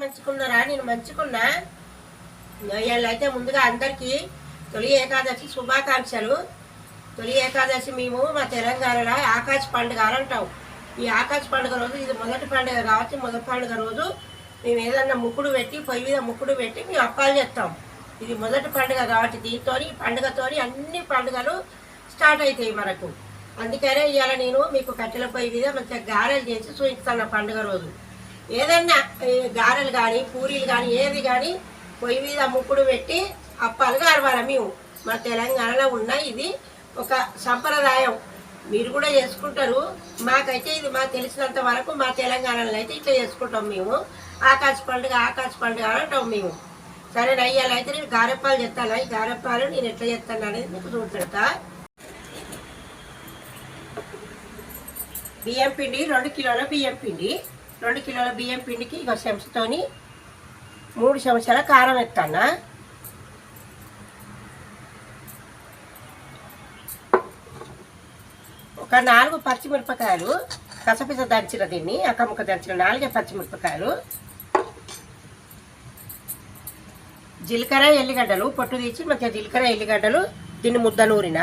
మంచుకున్నారా నేను మంచుకున్నా ఇవాళ అయితే ముందుగా అందరికీ తొలి ఏకాదశి శుభాకాంక్షలు. తొలి ఏకాదశి మేము మా తెలంగాణలో ఆకాశ పండుగ అని అంటాం. ఈ ఆకాశ పండుగ రోజు ఇది మొదటి పండుగ కాబట్టి మొదటి పండుగ రోజు మేము ఏదన్నా ముక్కుడు పెట్టి పొయ్యి మీద ముక్కుడు పెట్టి మేము అప్పాలు చేస్తాం. ఇది మొదటి పండుగ కాబట్టి దీంతో ఈ పండుగతోని అన్ని పండుగలు స్టార్ట్ అవుతాయి మనకు. అందుకనే ఇవాళ నేను మీకు కట్టెల పొయ్యి మీద మంచిగా గారెలు చేసి చూపిస్తాను పండుగ రోజు. ఏదైనా గారెలు కానీ పూరీలు కానీ ఏది కానీ పొయ్యి మీద ముక్కుడు పెట్టి అప్పాలు కారవాలి మేము. మన తెలంగాణలో ఉన్న ఇది ఒక సంప్రదాయం. మీరు కూడా చేసుకుంటారు. మాకైతే ఇది మాకు తెలిసినంత వరకు మా తెలంగాణలో అయితే ఇట్లా చేసుకుంటాం మేము. ఆకాశ పండుగ ఆకాశ పండుగ అని అంటాం మేము. సరే అయ్యాలి అయితే నేను గారెప్పాలు చెప్తాను ఈ గారెప్పాలు నేను ఎట్లా చెప్తాను అనేది మీకు చూపెడతా. బియ్యం పిండి రెండు కిలోల బియ్యం పిండి. రెండు కిలోల బియ్యం పిండికి ఇక చెంచతోని మూడు చెంచాల కారం ఎత్తానా ఒక నాలుగు పచ్చిమిరపకాయలు కసపిస దంచిన దీన్ని అక్కముక్క దంచిన నాలుగే పచ్చిమిరపకాయలు జీలకర్ర ఎల్లిగడ్డలు పొట్టు తీసి మంచిగా జీలకర్ర ఎల్లిగడ్డలు దీన్ని ముద్ద నూరిన.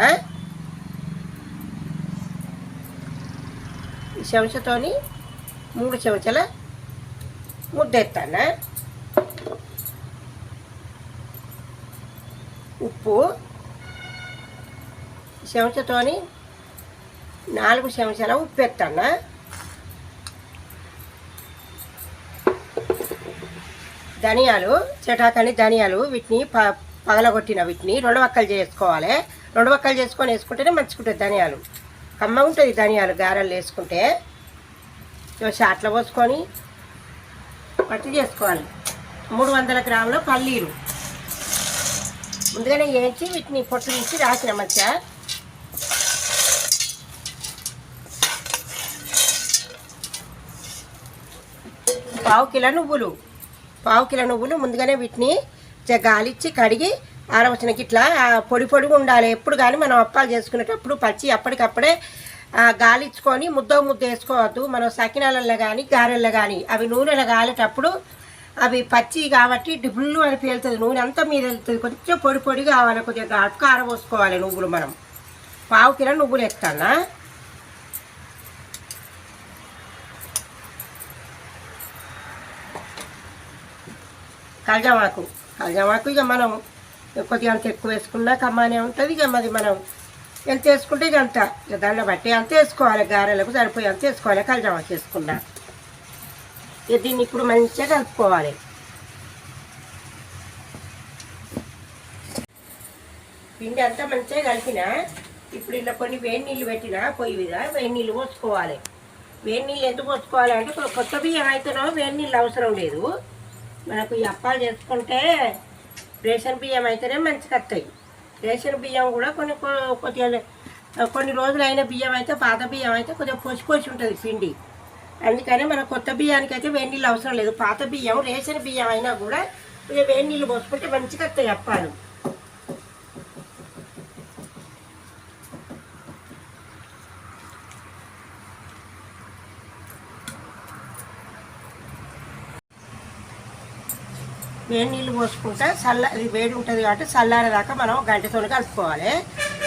ఈ మూడు చెంచాల ముద్దెత్తాను? ఉప్పు చెంచాతోని నాలుగు చెంచాల ఉప్పు ఎత్తాను ధనియాలు చటాకని ధనియాలు వీటిని ప పగలగొట్టిన వీటిని రెండు వక్కలు చేసుకోవాలి. రెండు వక్కలు చేసుకొని వేసుకుంటేనే మంచుకుంటుంది ధనియాలు. కమ్మ ఉంటుంది ధనియాలు గారెలు వేసుకుంటే. షాట్లో పోసుకొని పట్టి చేసుకోవాలి. మూడు వందల గ్రాముల పల్లీలు. ముందుగానే వేయించి వీటిని పొట్టు తీసి రాసిన మధ్య పావు కిలో నువ్వులు. పావు కిలో నువ్వులు ముందుగానే వీటిని గాలిచ్చి కడిగి ఆరవచనకి ఇట్లా పొడి పొడిగా ఉండాలి. ఎప్పుడు కానీ మనం అప్పాలు చేసుకునేటప్పుడు పచ్చి అప్పటికప్పుడే గాలిచ్చుకొని ముద్ద ముద్ద వేసుకోవద్దు. మనం సకినాలలో కానీ గారెల్లో కానీ అవి నూనెలో గాలేటప్పుడు అవి పచ్చి కాబట్టి డిబుల్లు అని పేలుతుంది. నూనె అంతా మీద వెళ్తుంది. కొంచెం పొడి పొడి కావాలి. కొద్దిగా ఘాటు కారం పోసుకోవాలి నువ్వులు మనం. పావు కిలో నువ్వులు ఎత్తానా కలజమాకు. కలజమాకు ఇక మనం కొద్దిగా అంత ఎక్కువ వేసుకున్నా కమ్మానే ఉంటుంది. ఇక మరి మనం ఎంత వేసుకుంటే ఇక అంత. ఇక దాన్ని బట్టి అంత వేసుకోవాలి? గారెలకు సరిపోయి అంత వేసుకోవాలి? కల్జామాకు చేసుకున్నా ఇక దీన్ని ఇప్పుడు మంచిగా కలుపుకోవాలి. పిండి అంతా మంచిగా కలిపిన ఇప్పుడు ఇలా కొన్ని వేడి నీళ్ళు పెట్టిన పొయ్యి మీద వేడి నీళ్ళు పోసుకోవాలి. వేడి నీళ్ళు ఎందుకు పోసుకోవాలి అంటే ఇప్పుడు కొత్త బియ్యం అయితేనో వేడి నీళ్ళు అవసరం లేదు. మనకు ఈ అప్పాలు చేసుకుంటే రేషన్ బియ్యం అయితేనే మంచిగా వస్తాయి. రేషన్ బియ్యం కూడా కొన్ని కొ- కొద్దిగా కొన్ని రోజులు అయిన బియ్యం అయితే పాత బియ్యం అయితే కొద్దిగా పొసి పొసి ఉంటుంది పిండి. అందుకని మన కొత్త బియ్యానికి అయితే వేడి నీళ్ళు అవసరం లేదు. పాత బియ్యం రేషన్ బియ్యం అయినా కూడా కొద్దిగా వేడి నీళ్ళు పోసుకుంటే మంచిగా వస్తాయి అప్పాలు వేడి నీళ్ళు పోసుకుంటా చల్ల ఇది వేడి ఉంటుంది కాబట్టి చల్లారేదాకా మనం గంటతో కలుపుకోవాలి.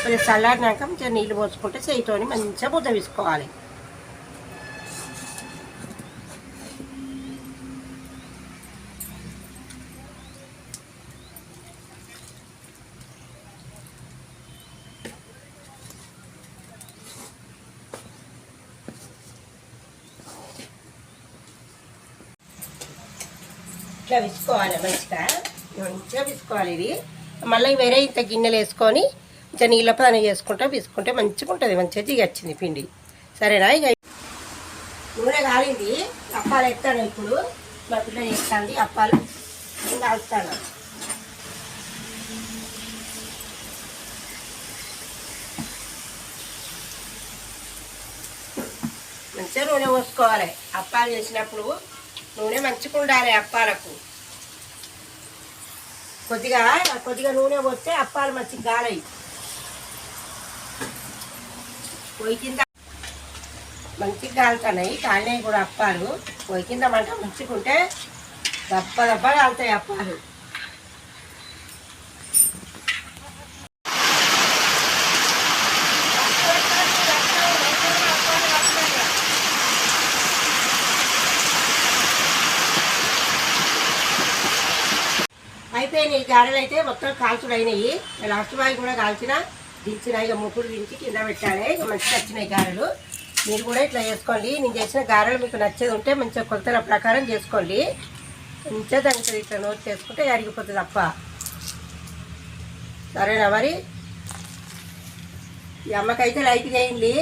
కొంచెం చల్లారినాక మంచిగా నీళ్ళు పోసుకుంటే చేయితోని మంచిగా బుద్ధ వేసుకోవాలి. ఇట్లా విసుకోవాలి మంచిగా. మంచిగా విసుకోవాలి ఇది. మళ్ళీ వేరే ఇంత గిన్నెలు వేసుకొని ఇంత నీళ్ళ పని చేసుకుంటా విసుకుంటే మంచిగా ఉంటుంది. మంచిగా దిగచ్చింది పిండి. సరేనా? ఇక నూనె కాలింది. అప్పాలు ఎత్తాను ఇప్పుడు. మా పిల్ల చేస్తాంది అప్పాలు నేను కాలుస్తాను. మంచిగా నూనె పోసుకోవాలి. అప్పాలు చేసినప్పుడు నూనె మంచిగా ఉండాలి అప్పాలకు. కొద్దిగా కొద్దిగా నూనె పోస్తే అప్పాలు మంచిగా గాలయి. పొయ్యి కింద మంచిగా కాలుతున్నాయి కాలినాయి కూడా అప్పాలు. పొయ్యి కింద మంట మంచిగా ఉంటే దప్ప దప్ప కాలుతాయి అప్పాలు. అయిపోయినాయి గారెలు అయితే మొత్తం కాల్చుడు అయినాయి లాస్ట్ బాయ్ కూడా కాల్చిన దించిన ఇక ముగ్గురు దించి కింద పెట్టాలి. ఇక మంచిగా వచ్చినాయి గారెలు. మీరు కూడా ఇట్లా చేసుకోండి. నేను చేసిన గారెలు మీకు నచ్చేది ఉంటే మంచిగా కొలతల ప్రకారం చేసుకోండి. మంచిగా దానికి ఇట్లా నోట్ చేసుకుంటే అరిగిపోతుంది తప్ప. సరేనా మరి? ఈ అమ్మకైతే లైక్ చేయండి.